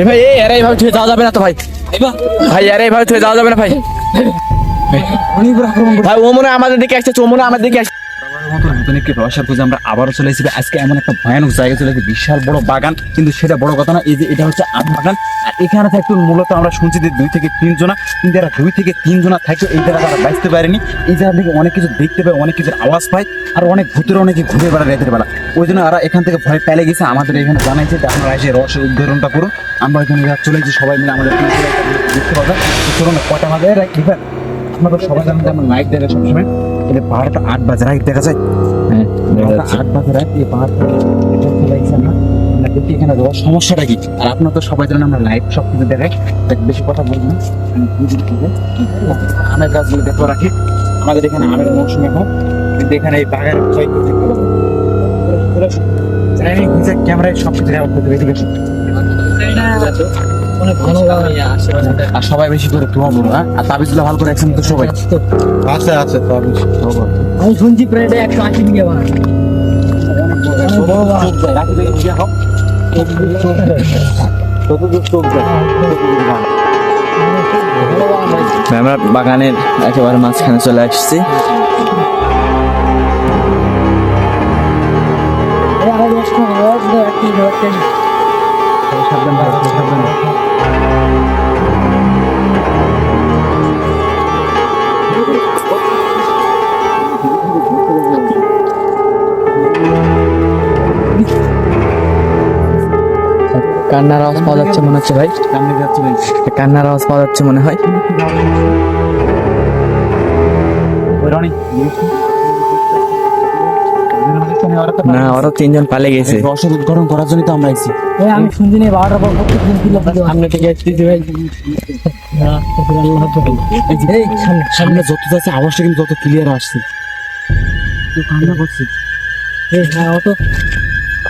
এ ভাই এই আরে এইভাবে ছুঁয়ে যাওয়া যাবে না তো ভাই। ভাই আরে এইভাবে ছুঁয়ে যাওয়া যাবে না ভাই। ভাই ও মনে আমাদের দিকে আসছে ও মনে আমাদের দিকে আসছে। মতন নতুন একটি রসার খুঁজে আমরা আবারও চলে এসেছি। আজকে এমন একটা ভয়ানক জায়গা চলে এসেছি, বিশাল বড় বাগান। কিন্তু সেটা বড় কথা না এই যে এটা হচ্ছে আম বাগান। আর এখানে থাকতো মূলত আমরা শুনছি যে দুই থেকে তিন জনা, কিন্তু এরা দুই থেকে তিন জনা থাকতো এই জায়গা তারা বাঁচতে পারেনি। এই জায়গা থেকে অনেক কিছু দেখতে পায়, অনেক কিছুর আওয়াজ পায়, আর অনেক ভূতের অনেকে ঘুরে বেড়ায় রাতের বেলা। ওই জন্য ওরা এখান থেকে ভয় পেলে গেছে। আমাদের এখানে জানাইছে যে আপনারা এসে রসের উদ্ধারণটা করুন আমরা এখানে চলে এসেছি, সবাই মিলে আমাদের দেখতে পাবেন তো চলুন, কটা বাজে? রাখি আপনারা সবাই জানেন যে আমরা লাইট দেখা সবসময় এটা বারোটা আট বাজে রাইট দেখা যায় হ্যাঁ আট বাজে রাত এই পাহাড় থেকে এটা চলে আসছি আমরা। আমরা দেখি এখানে রোজ সমস্যাটা কি আর আপনার তো সবাই জানেন আমরা লাইভ সব কিছু দেখাই তাই বেশি কথা বলব না আমের গাছগুলো দেখো রাখি আমাদের এখানে আমের মৌসুম এখন কিন্তু এখানে এই বাগান ক্ষয় করতে ক্যামেরায় সব কিছু রেকর্ড করতে। আর সবাই বেশি করে হ্যাঁ আর তাবিজগুলো ভালো করে একসঙ্গে তো সবাই। আছে আছে তাবিজ। আমি শুনছি প্রায় এটা একশো আশি বিঘা আমরা বাগানের একেবারে মাঝখানে চলে আসছি। সাবধান সাবধান। কান্নার আওয়াজ পাওয়া যাচ্ছে মনে হচ্ছে ভাই? কান্নার আওয়াজ পাওয়া যাচ্ছে মনে হয়? না ওরা তিনজন পালে গেছে। রসদ উদ্ঘাটন করার জন্য তো আমরা এসেছি আমি শুনছি না বারোটার পর সামনে থেকে ভাই। সামনে সামনে যত যাচ্ছে আওয়াজটা কিন্তু তত ক্লিয়ার আসছে। কান্না করছিস হ্যাঁ অত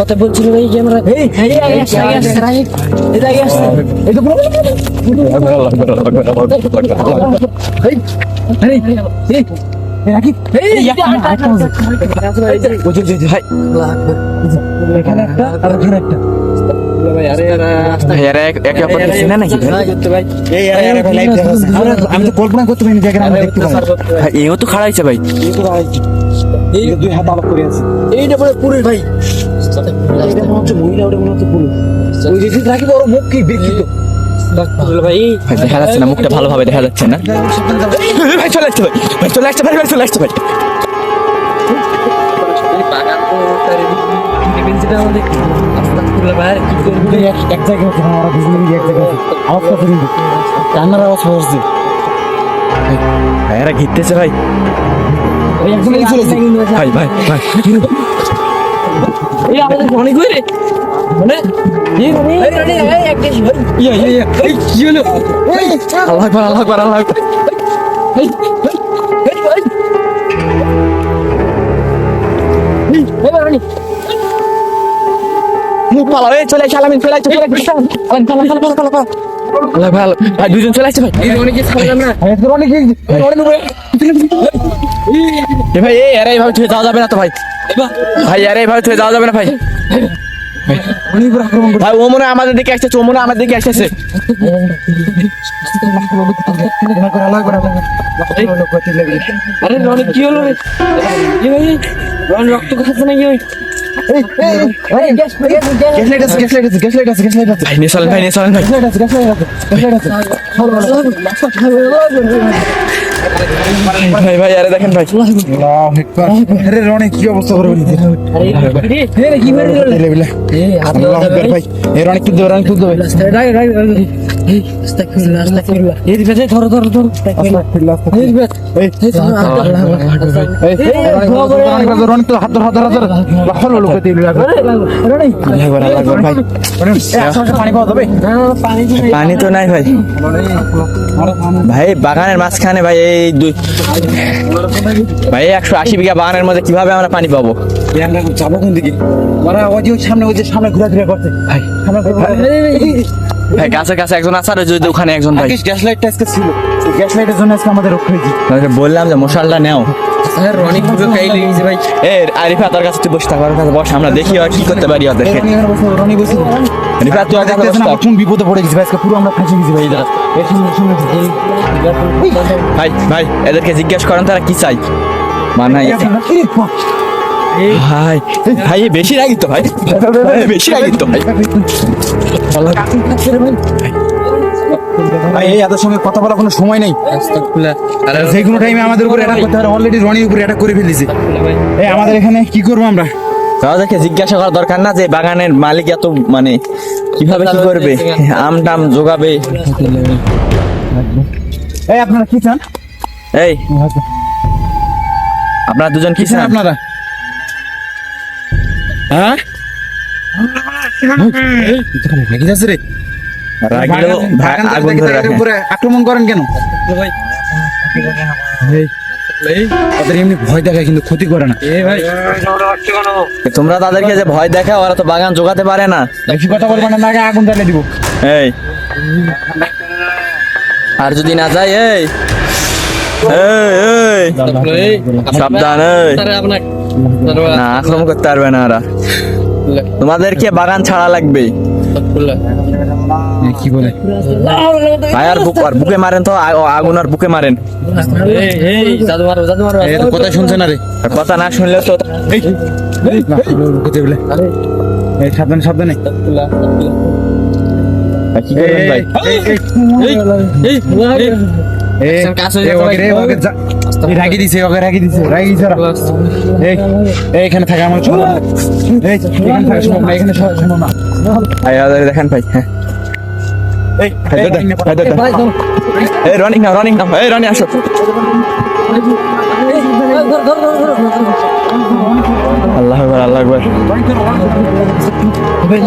কথা বলছিল এই আমি তো কল্পনা করতে পারিনি এও তো খাড়াইছে ভাই এই দুই হাত আলাপ করে আছে। এইটা পুরো পুরুষ ভাই। এটা মনে হচ্ছে মহিলা ওটা মনে হচ্ছে পুরুষ। ওই যে রাকিব ওর মুখ কি বিকৃত? দেখা যাচ্ছে না মুখটা ভালোভাবে দেখা যাচ্ছে না। ভাই চলে আসছে ভাই ভাই চলে আসছে ভাই ভাই চলে আসছে ভাই এক এক জায়গায় আমরা কিন্তু। কান্নার আওয়াজ হচ্ছে ভাই এরা ঘিরতেছে ভাই। ভাই ভাই ভাই অনেক রে আল্লাহ আল্লাহ আল্লাহ পালা চলে আসছে আলামিন চলে চলে আসছে আলামিন পালা পালা পালা পালা পালা আল্লাহ। ভাই দুজন চলে আসছে ভাই। অনেকে ছাড়লাম না অনেক এ ভাই এই আরে এইভাবে যাওয়া যাবে না তো ভাই। ভাই আরে এইভাবে ছুঁয়ে যাওয়া যাবে না ভাই। ভাই ও মনে আমাদের দিকে আসছে ও মনে আমাদের দিকে আসছে। আরে কি হলো রে? রক্ত খাচ্ছে নাকি ওই? ভাই ভাই আরে দেখেন ভাই আরে রনি কি অবস্থা করে বলি আরে কি মেরে দিল আল্লাহু ভাই এই রনি কি দেবে রনি কি দেবে পানি তো নাই। ভাই। ভাই বাগানের মাঝখানে ভাই এই দুই ভাই একশো আশি বিঘা বাগানের মধ্যে কীভাবে আমরা পানি পাবো? যাব কোন দিকে? ওরা ওই যে সামনে ওই যে সামনে ঘোরাঘুরা করছে। ভাই। সামনে ভাই কাছে কাছে একজন আছে আর ওই যে ওখানে একজন ভাই। গ্যাস লাইটটা আজকে ছিল। গ্যাস লাইটের জন্য আজকে আমাদের রক্ষা হয়েছে। বললাম যে মশালটা নেও। স্যার রনি পুরো খাই লিয়েছে ভাই। এ আরিফা তোর কাছে তুই বসে থাক ওর কাছে বস আমরা দেখি আর কি করতে পারি ওদেরকে। রনি এখানে বসে রনি তুই ওর বসে থাক। কোন বিপদে পড়ে গেছি ভাই আজকে পুরো আমরা ফাঁসে গেছি ভাই এদের এর সামনে সামনে ভাই ভাই এদেরকে জিজ্ঞেস করেন তারা কি চাই মানে ভাই ভাই বেশি রাগি তো ভাই। বেশি রাগি তো ভাই। ভাই এই এদের সঙ্গে কথা বলার কোনো সময় নেই। যে কোনো টাইমে আমাদের উপরে অ্যাটাক করতে পারে অলরেডি রনির উপরে অ্যাটাক করে ফেলেছে। এই আমাদের এখানে কি করব আমরা? তাদেরকে জিজ্ঞাসা করা দরকার না যে বাগানের মালিক এত মানে কীভাবে কি করবে? আম টাম যোগাবে এই আপনারা কি চান? এই আপনারা দুজন কি চান? আপনারা? হ্যাঁ? লেগে যাচ্ছে রে? রাগলেও আগুন ধরে তাদের উপরে আক্রমণ করেন কেন? ভাই। তাদের এমনি ভয় দেখায় কিন্তু ক্ষতি করে না। ভাই। তোমরা তাদেরকে যে ভয় দেখা ওরা তো বাগান জোগাতে পারে না। বেশি কথা বলবেন না আগে আগুন জ্বালিয়ে দিব। এই। আর যদি না যায় এই। সাবধান এই। না আক্রমণ করতে পারবে না ওরা। তোমাদেরকে বাগান ছাড়া লাগবে কি বলে? ভাই আর বুক আর বুকে মারেন তো আগুন আর বুকে মারেন। এই এই জাদু মারো জাদু মারো এই তো কথা শুনছে না রে। কথা না শুনলেও তো এই সাবধানে সাবধানে। ভাই, কি করবেন ভাই? এই, এই, এই এই এই এই, স্যার, কাছে হয়ে এই, যাবে ওকে রে, ভাই। ওকে যা- এই রাগি দিছে ওকে রাগি দিছে রাগি দিছে। এই এই, এখানে থাকা আমার চলো এই এখানে থাকা সম্ভব না এখানে সম্ভব না ভাই ওদের দেখেন ভাই হ্যাঁ এই ভাই, এই, দাদা, ভাই, দাদা। এই রনিং নাও রনিং নাও এই রনি আসো ধর ধর ধর ধর আল্লাহ আকবার আল্লাহ আকবার ভাই